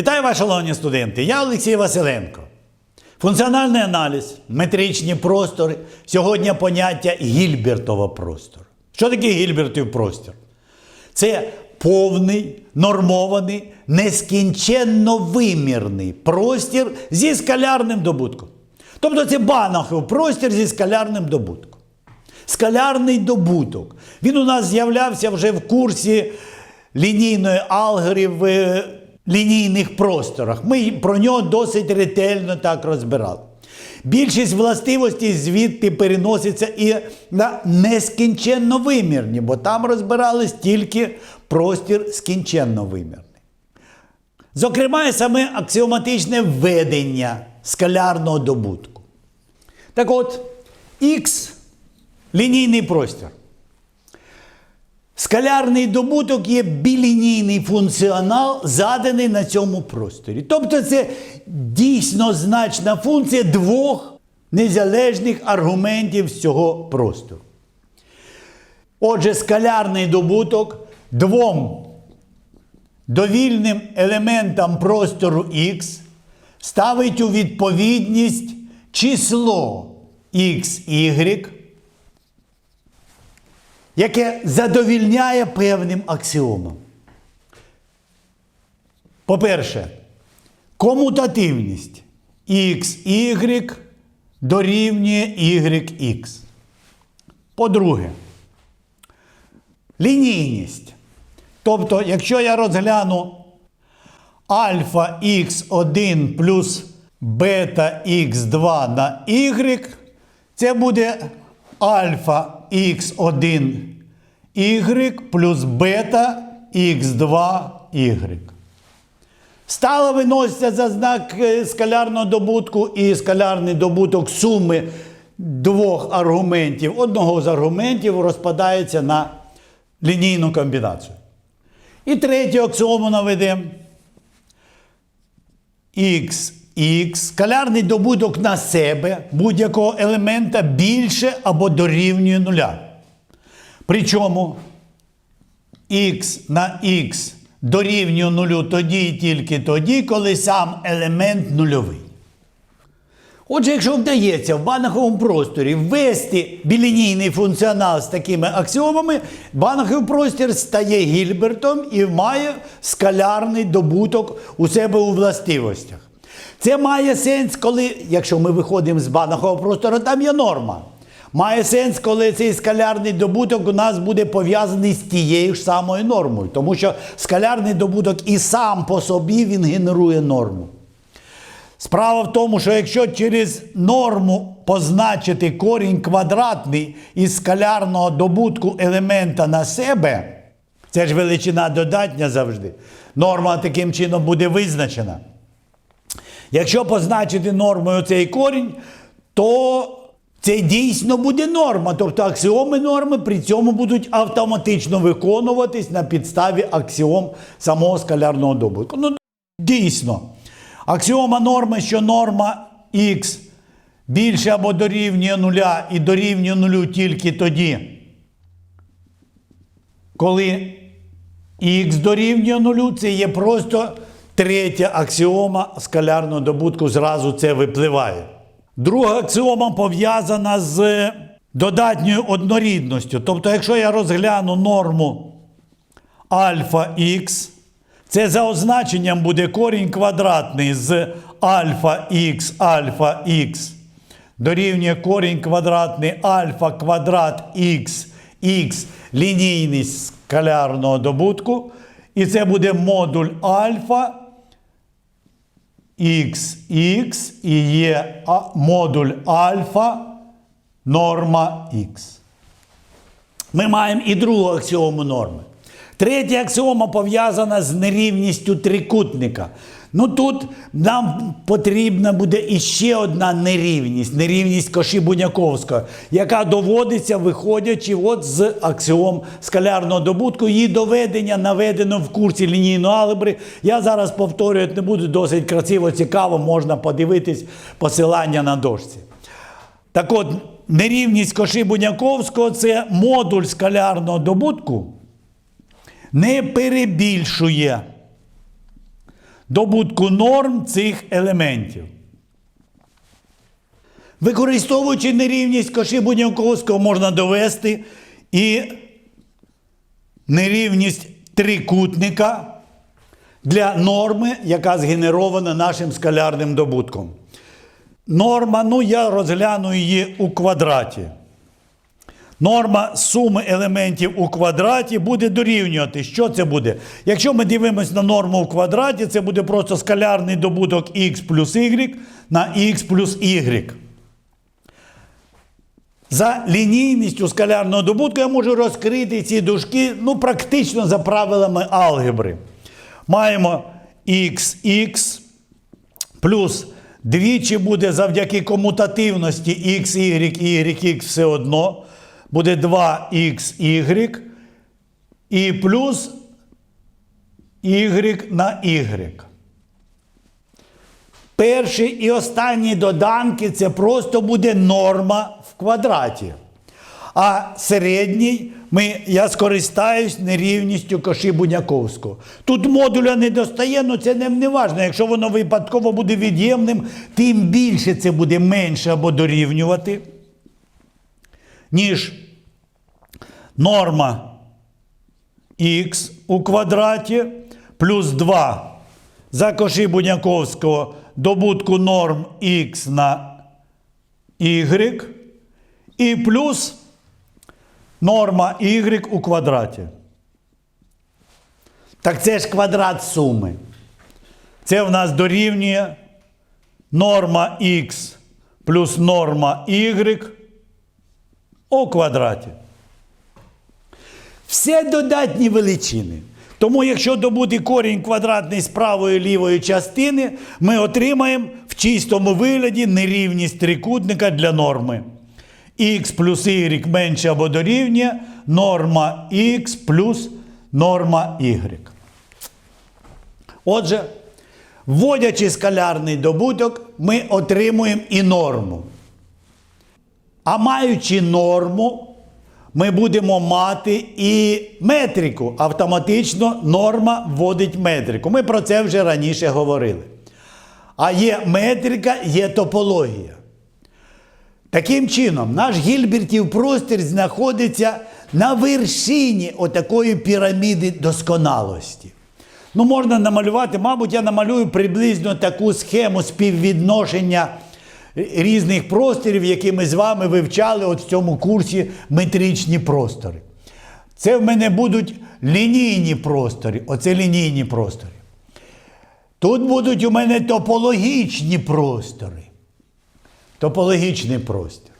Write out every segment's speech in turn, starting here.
Вітаю вас, шановні студенти! Я Олексій Василенко. Функціональний аналіз, метричні простори. Сьогодні поняття Гільбертова простор. Що таке Гільбертів простір? Це повний, нормований, нескінченно вимірний простір зі скалярним добутком. Тобто це банахов простір зі скалярним добутком. Скалярний добуток. Він у нас з'являвся вже в курсі лінійної алгебри лінійних просторах. Ми про нього досить ретельно так розбирали. Більшість властивостей звідти переноситься і на нескінченно вимірні, бо там розбирались тільки простір скінченно вимірний. Зокрема, саме аксіоматичне введення скалярного добутку. Так от, Х лінійний простір. Скалярний добуток є білінійний функціонал, заданий на цьому просторі. Тобто це дійсно значна функція двох незалежних аргументів з цього простору. Отже, скалярний добуток двом довільним елементам простору Х ставить у відповідність число XY, яке задовільняє певним аксіомам. По-перше, комутативність XY дорівнює YX. По-друге, лінійність. Тобто, якщо я розгляну альфа х1 плюс бета х2 на y, це буде альфа х1 y плюс бета х2 y. Стало виноситься за знак е, скалярного добутку і скалярний добуток суми двох аргументів. Одного з аргументів розпадається на лінійну комбінацію. І третю аксіому наведемо. Х, Х, скалярний добуток на себе будь-якого елемента більше або дорівнює нуля. Причому х на х дорівнює нулю тоді і тільки тоді, коли сам елемент нульовий. Отже, якщо вдається в банаховому просторі ввести білінійний функціонал з такими аксіомами, банаховий простір стає Гільбертом і має скалярний добуток у себе у властивостях. Це має сенс, коли, якщо ми виходимо з банахового простору, там є норма. Має сенс, коли цей скалярний добуток у нас буде пов'язаний з тією ж самою нормою, тому що скалярний добуток і сам по собі він генерує норму. Справа в тому, що якщо через норму позначити корінь квадратний із скалярного добутку елемента на себе, це ж величина додатня завжди, норма таким чином буде визначена. Якщо позначити нормою цей корінь, то це дійсно буде норма. Тобто аксіоми норми при цьому будуть автоматично виконуватись на підставі аксіом самого скалярного добутку. Ну, дійсно. Аксіома норми, що норма х більше або дорівнює нуля і дорівнює нулю тільки тоді, коли х дорівнює нулю, це є просто третя аксіома скалярного добутку, зразу це випливає. Друга аксіома пов'язана з додатньою однорідністю. Тобто, якщо я розгляну норму альфа х, це за означенням буде корінь квадратний з альфа х альфа х дорівнює корінь квадратний альфа квадрат х х лінійність скалярного добутку. І це буде модуль альфа х і є модуль альфа норма х. Ми маємо і другу аксіому норми. Третя аксіома пов'язана з нерівністю трикутника. Ну тут нам потрібна буде іще одна нерівність, нерівність Коші-Буняковського, яка доводиться, виходячи от з аксіом скалярного добутку. Її доведення наведено в курсі лінійної алгебри. Я зараз повторювати не буду, досить красиво, цікаво, можна подивитись посилання на дошці. Так от, нерівність Коші-Буняковського – це модуль скалярного добутку не перебільшує добутку норм цих елементів. Використовуючи нерівність коши Будняковського, можна довести і нерівність трикутника для норми, яка згенерована нашим скалярним добутком. Норма, ну я розгляну її у квадраті. Норма суми елементів у квадраті буде дорівнювати. Що це буде? Якщо ми дивимося на норму у квадраті, це буде просто скалярний добуток x плюс y на x плюс y. За лінійністю скалярного добутку я можу розкрити ці дужки ну, практично за правилами алгебри. Маємо xx плюс двічі буде завдяки комутативності x, y, y, x все одно. Буде 2xy і плюс y на y. Перші і останні доданки це просто буде норма в квадраті. А середній ми, я скористаюсь нерівністю коші Буняковського. Тут модуля не достає, але це не, не важливо. Якщо воно випадково буде від'ємним, тим більше це буде менше або дорівнювати, ніж норма х у квадраті плюс 2 за коші Буняковського добутку норм х на y і плюс норма y у квадраті. Так це ж квадрат суми. Це в нас дорівнює норма х плюс норма y у квадраті. Все додатні величини. Тому, якщо добути корінь квадратний з правої лівої частини, ми отримаємо в чистому вигляді нерівність трикутника для норми. х плюс y менше або дорівнює норма х плюс норма y. Отже, вводячи скалярний добуток, ми отримуємо і норму. А маючи норму, ми будемо мати і метрику. Автоматично норма вводить метрику. Ми про це вже раніше говорили. А є метрика, є топологія. Таким чином, наш Гільбертів простір знаходиться на вершині отакої піраміди досконалості. Ну, можна намалювати, мабуть, я намалюю приблизно таку схему співвідношення різних просторів, які ми з вами вивчали от в цьому курсі метричні простори. Це в мене будуть лінійні простори. Оце лінійні простори. Тут будуть у мене топологічні простори. Топологічний простір.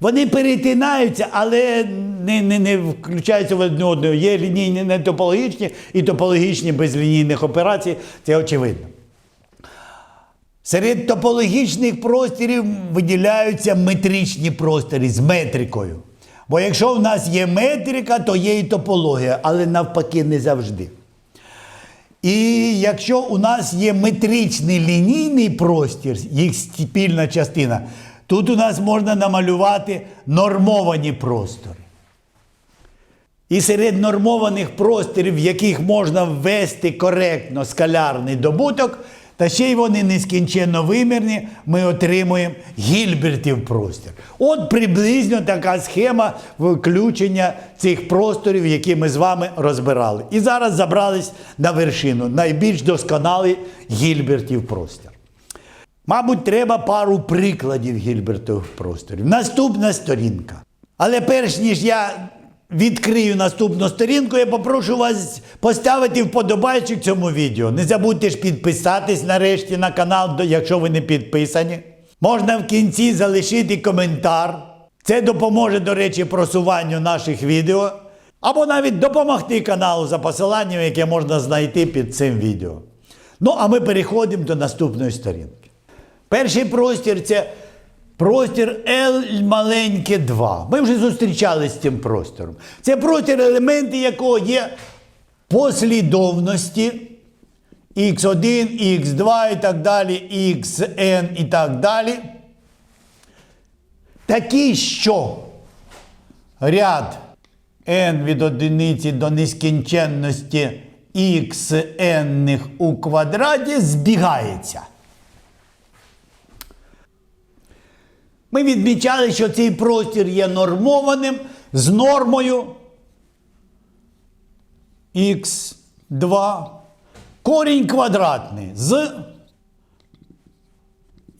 Вони перетинаються, але не не, не включаються в одне одного. Є лінійні не топологічні і топологічні без лінійних операцій. Це очевидно. Серед топологічних просторів виділяються метричні простори з метрикою. Бо якщо в нас є метрика, то є і топологія, але навпаки не завжди. І якщо у нас є метричний лінійний простір, їх спільна частина, тут у нас можна намалювати нормовані простори. І серед нормованих просторів, в яких можна ввести коректно скалярний добуток, та ще й вони нескінченно вимірні, ми отримуємо гільбертів простір. От приблизно така схема включення цих просторів, які ми з вами розбирали. І зараз забрались на вершину. Найбільш досконалий гільбертів простір. Мабуть, треба пару прикладів гільбертових просторів. Наступна сторінка. Але перш ніж я відкрию наступну сторінку, я попрошу вас поставити вподобайчик цьому відео. Не забудьте ж підписатись нарешті на канал, якщо ви не підписані. Можна в кінці залишити коментар. Це допоможе, до речі, просуванню наших відео. Або навіть допомогти каналу за посиланням, яке можна знайти під цим відео. Ну, а ми переходимо до наступної сторінки. Перший простір це простір L маленьке 2. Ми вже зустрічалися з цим простором. Це простір, елементи якого є послідовності x1, x2 і так далі, xn і так далі. Такі, що ряд n від одиниці до нескінченності xn у квадраті збігається. Ми відмічали, що цей простір є нормованим з нормою х2 корінь квадратний з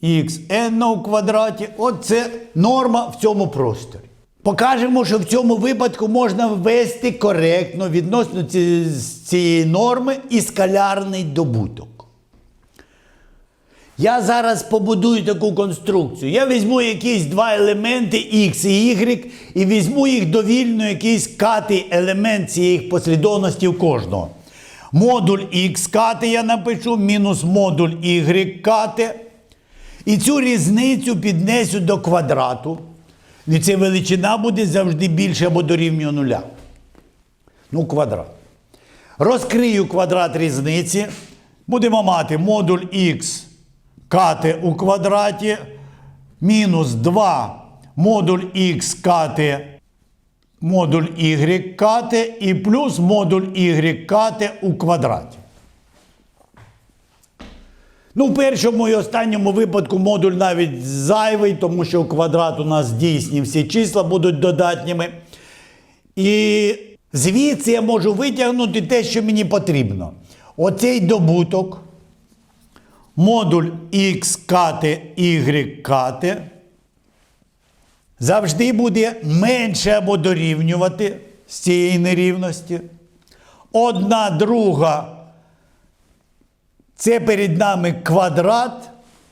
xn у квадраті. Оце норма в цьому просторі. Покажемо, що в цьому випадку можна ввести коректно відносно цієї норми і скалярний добуток. Я зараз побудую таку конструкцію. Я візьму якісь два елементи x і y і візьму їх довільно, якийсь катий елемент цієї послідовності в кожного. Модуль x кати я напишу, мінус модуль y кати. І цю різницю піднесу до квадрату. І ця величина буде завжди більше або дорівнює нуля. Ну, квадрат. Розкрию квадрат різниці. Будемо мати модуль х кати у квадраті мінус 2 модуль х кати модуль y кати і плюс модуль y кати у квадраті. Ну, в першому і останньому випадку модуль навіть зайвий, тому що квадрат у нас дійсні всі числа будуть додатніми. І звідси я можу витягнути те, що мені потрібно. Оцей добуток, модуль x кати, y кати, завжди буде менше або дорівнювати з цієї нерівності. Одна друга це перед нами квадрат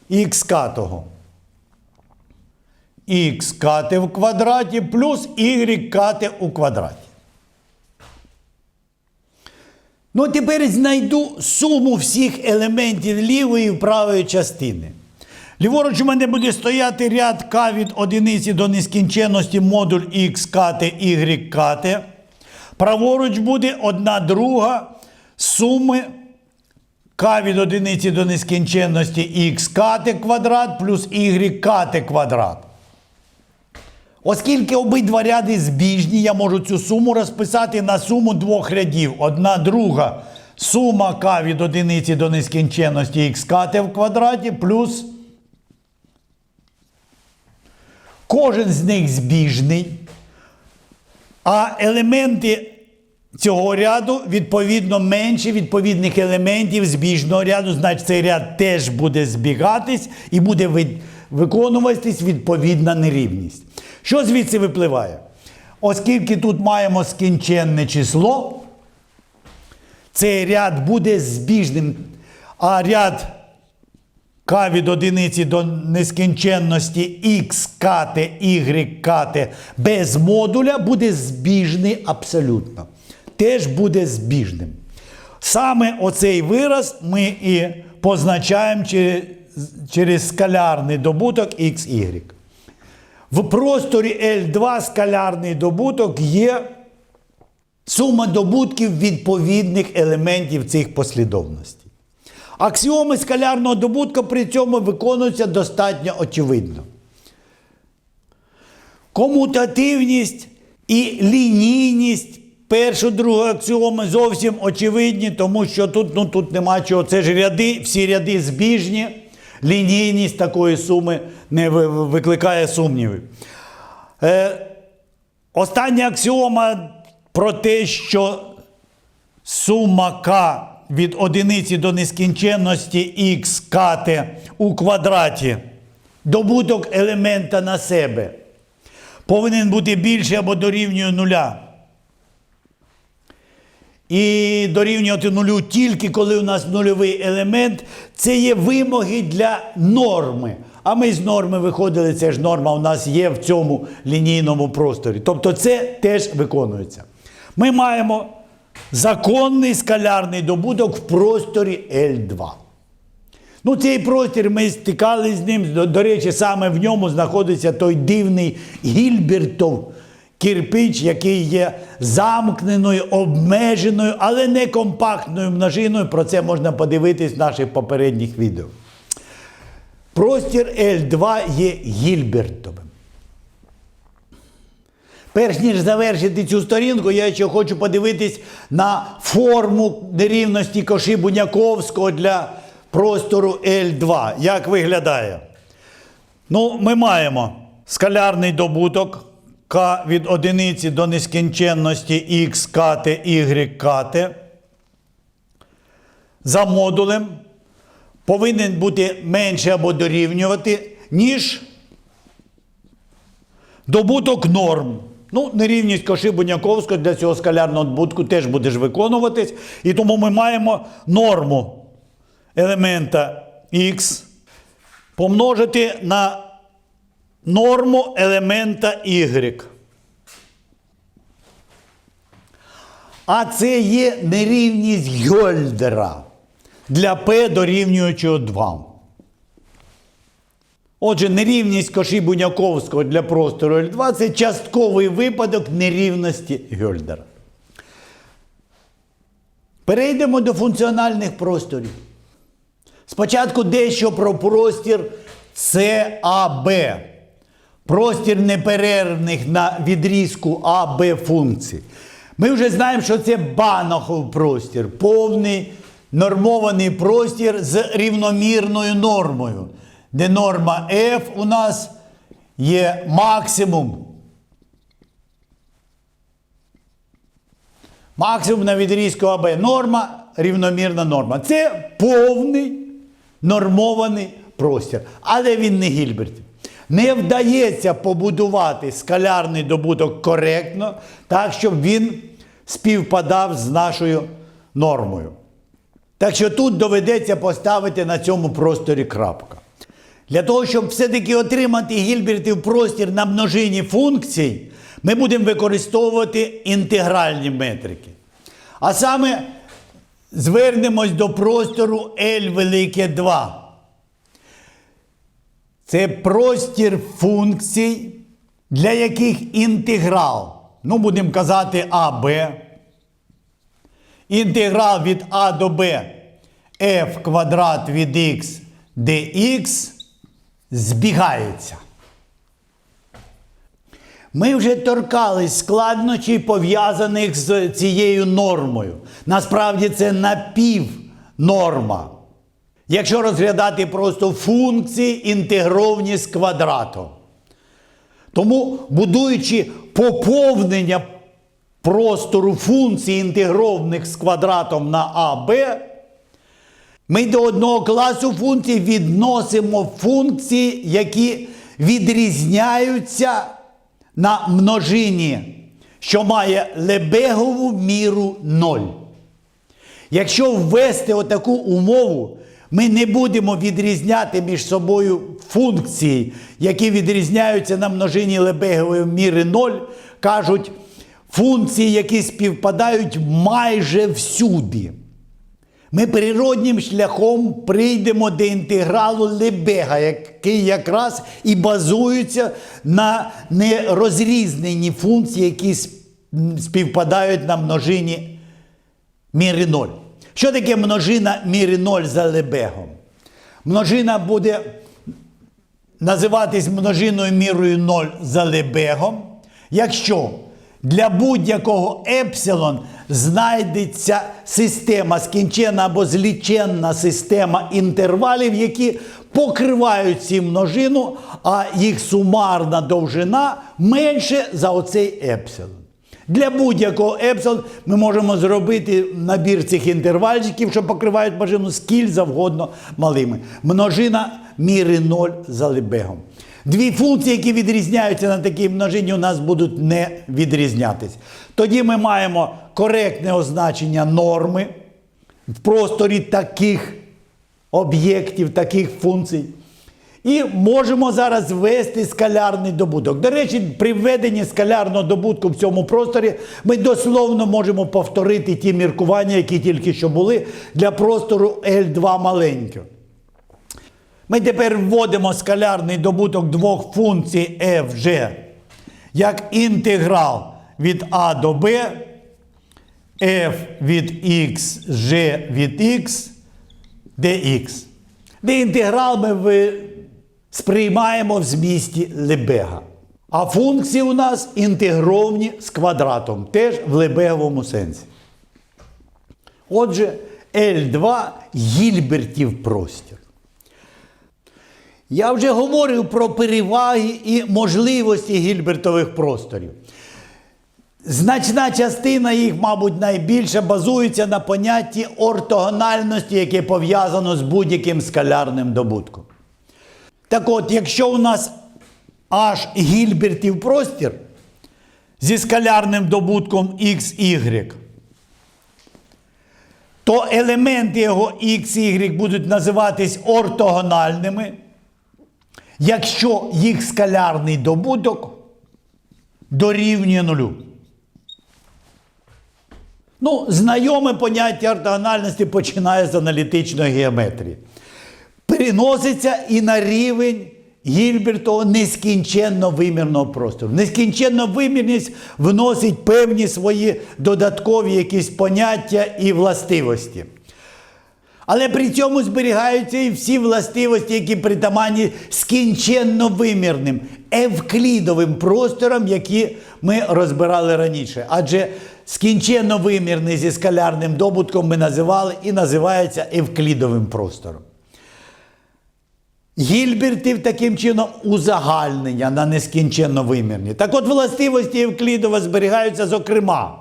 х катого. Х кати в квадраті плюс y кати у квадраті. Ну, тепер знайду суму всіх елементів лівої і правої частини. Ліворуч у мене буде стояти ряд k від одиниці до нескінченності модуль y кати. Праворуч буде одна друга суми k від одиниці до нескінченності х квадрат плюс y кати квадрат. Оскільки обидва ряди збіжні, я можу цю суму розписати на суму двох рядів. Одна друга сума k від одиниці до нескінченності х в квадраті плюс кожен з них збіжний. А елементи цього ряду відповідно менше відповідних елементів збіжного ряду, значить цей ряд теж буде збігатись і буде виконуватись відповідна нерівність. Що звідси випливає? Оскільки тут маємо скінченне число, цей ряд буде збіжним, а ряд К від одиниці до нескінченності Х кати, Y кати без модуля буде збіжний абсолютно. Теж буде збіжним. Саме оцей вираз ми і позначаємо через скалярний добуток XY. В просторі L2 скалярний добуток є сума добутків відповідних елементів цих послідовностей. Аксіоми скалярного добутка при цьому виконуються достатньо очевидно. Комутативність і лінійність першу, другу аксіоми зовсім очевидні, тому що тут, ну, тут нема чого. Це ж ряди, всі ряди збіжні. Лінійність такої суми не викликає сумнівів. Е, остання аксіома про те, що сума k від одиниці до нескінченності х кати у квадраті, добуток елемента на себе, повинен бути більше або дорівнює нуля. І дорівнювати нулю тільки коли у нас нульовий елемент, це є вимоги для норми. А ми з норми виходили, це ж норма у нас є в цьому лінійному просторі. Тобто це теж виконується. Ми маємо законний скалярний добуток в просторі L2. Ну, цей простір ми стикали з ним. До, речі, саме в ньому знаходиться той дивний Гільбертов кирпич, який є замкненою, обмеженою, але не компактною множиною. Про це можна подивитись в наших попередніх відео. Простір L2 є Гільбертовим. перш ніж завершити цю сторінку, я ще хочу подивитись на форму нерівності коші Буняковського для простору L2. Як виглядає? Ну, ми маємо скалярний добуток k від одиниці до нескінченності x кате, y кате. За модулем повинен бути менше або дорівнювати, ніж добуток норм. Ну, нерівність коши Буняковського для цього скалярного добутку теж буде виконуватись. І тому ми маємо норму елемента x помножити на норму елемента y. А це є нерівність Гьольдера для P дорівнюючого 2. Отже, нерівність коші Буняковського для простору L2 це частковий випадок нерівності Гьольдера. Перейдемо до функціональних просторів. Спочатку дещо про простір САБ. Простір неперервних на відрізку АБ функцій. Ми вже знаємо, що це банахов простір, повний нормований простір з рівномірною нормою, де норма F у нас є максимум. Максимум на відрізку АБ. Норма, рівномірна норма. Це повний нормований простір. Але він не Гільберт. Не вдається побудувати скалярний добуток коректно, так, щоб він співпадав з нашою нормою. Так що тут доведеться поставити на цьому просторі крапка. Для того, щоб все-таки отримати Гільбертів простір на множині функцій, ми будемо використовувати інтегральні метрики. А саме звернемось до простору L велике 2. Це простір функцій, для яких інтеграл, ну будемо казати АБ, інтеграл від А до Б f квадрат від x dx збігається. Ми вже торкались складнощів, пов'язаних з цією нормою. Насправді це напівнорма. Якщо розглядати просто функції інтегровані з квадратом. Тому, будуючи поповнення простору функцій інтегрованих з квадратом на АБ, ми до одного класу функцій відносимо функції, які відрізняються на множині, що має лебегову міру 0. Якщо ввести отаку умову, ми не будемо відрізняти між собою функції, які відрізняються на множині лебегової міри 0, кажуть функції, які співпадають майже всюди. Ми природнім шляхом прийдемо до інтегралу Лебега, який якраз і базується на нерозрізненні функції, які співпадають на множині міри 0. Що таке множина міри 0 за Лебегом? Множина буде називатись множиною мірою 0 за Лебегом, якщо для будь-якого епсилон знайдеться система, скінчена або зліченна система інтервалів, які покривають ці множину, а їх сумарна довжина менше за оцей епсилон. Для будь-якого епсилон ми можемо зробити набір цих інтервальчиків, що покривають множину, скіль завгодно малими. Множина міри 0 за Лебегом. Дві функції, які відрізняються на такій множині, у нас будуть не відрізнятись. Тоді ми маємо коректне означення норми в просторі таких об'єктів, таких функцій. І можемо зараз ввести скалярний добуток. До речі, при введенні скалярного добутку в цьому просторі ми дословно можемо повторити ті міркування, які тільки що були для простору L2 маленького. Ми тепер вводимо скалярний добуток двох функцій f, g як інтеграл від А до Б, f від x, g від x, dx. Де інтеграл ми ви- сприймаємо в змісті Лебега. А функції у нас інтегровні з квадратом, теж в лебеговому сенсі. Отже, L2 Гільбертів простір. Я вже говорив про переваги і можливості гільбертових просторів. Значна частина їх, мабуть, найбільше базується на понятті ортогональності, яке пов'язано з будь-яким скалярним добутком. Так от, якщо у нас аж гільбертів простір зі скалярним добутком XY, то елементи його X, Y будуть називатись ортогональними, якщо їх скалярний добуток дорівнює нулю. Ну, знайоме поняття ортогональності починає з аналітичної геометрії. Переноситься і на рівень Гільбертового нескінченно вимірного простору. Нескінченна вимірність вносить певні свої додаткові якісь поняття і властивості. Але при цьому зберігаються і всі властивості, які притаманні скінченно вимірним, евклідовим просторам, які ми розбирали раніше. Адже скінченно вимірний зі скалярним добутком ми називали і називається евклідовим простором. Гільбертів таким чином узагальнення на нескінченно вимірні. Так от властивості Евклідова зберігаються зокрема,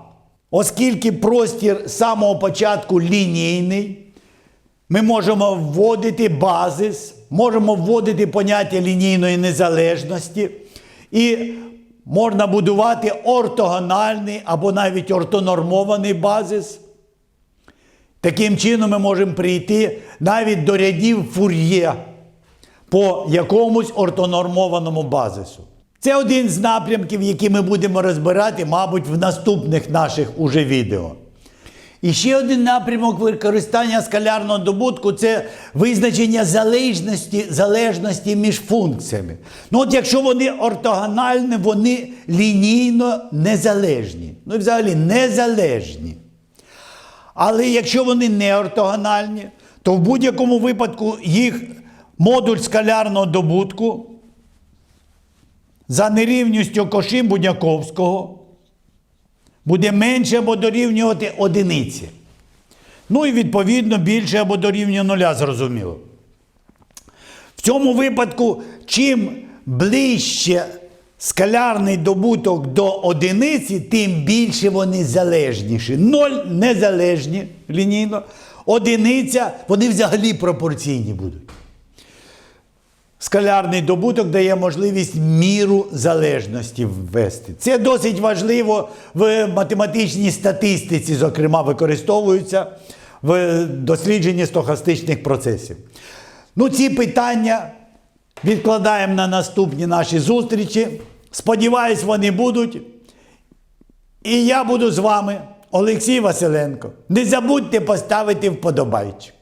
оскільки простір з самого початку лінійний, ми можемо вводити базис, можемо вводити поняття лінійної незалежності і можна будувати ортогональний або навіть ортонормований базис. Таким чином ми можемо прийти навіть до рядів фур'є по якомусь ортонормованому базису. Це один з напрямків, які ми будемо розбирати, мабуть, в наступних наших уже відео. І ще один напрямок використання скалярного добутку це визначення залежності, залежності між функціями. Ну от якщо вони ортогональні, вони лінійно незалежні. Ну і взагалі незалежні. Але якщо вони не ортогональні, то в будь-якому випадку їх модуль скалярного добутку за нерівністю коші Будняковського буде менше або дорівнювати одиниці. Ну і відповідно більше або дорівнює нуля, зрозуміло. В цьому випадку, чим ближче скалярний добуток до одиниці, тим більше вони залежніші. Ноль незалежні лінійно, одиниця вони взагалі пропорційні будуть. Скалярний добуток дає можливість міру залежності ввести. Це досить важливо в математичній статистиці, зокрема, використовується в дослідженні стохастичних процесів. Ну, ці питання відкладаємо на наступні наші зустрічі. Сподіваюсь, вони будуть. І я буду з вами, Олексій Василенко. Не забудьте поставити вподобайчик.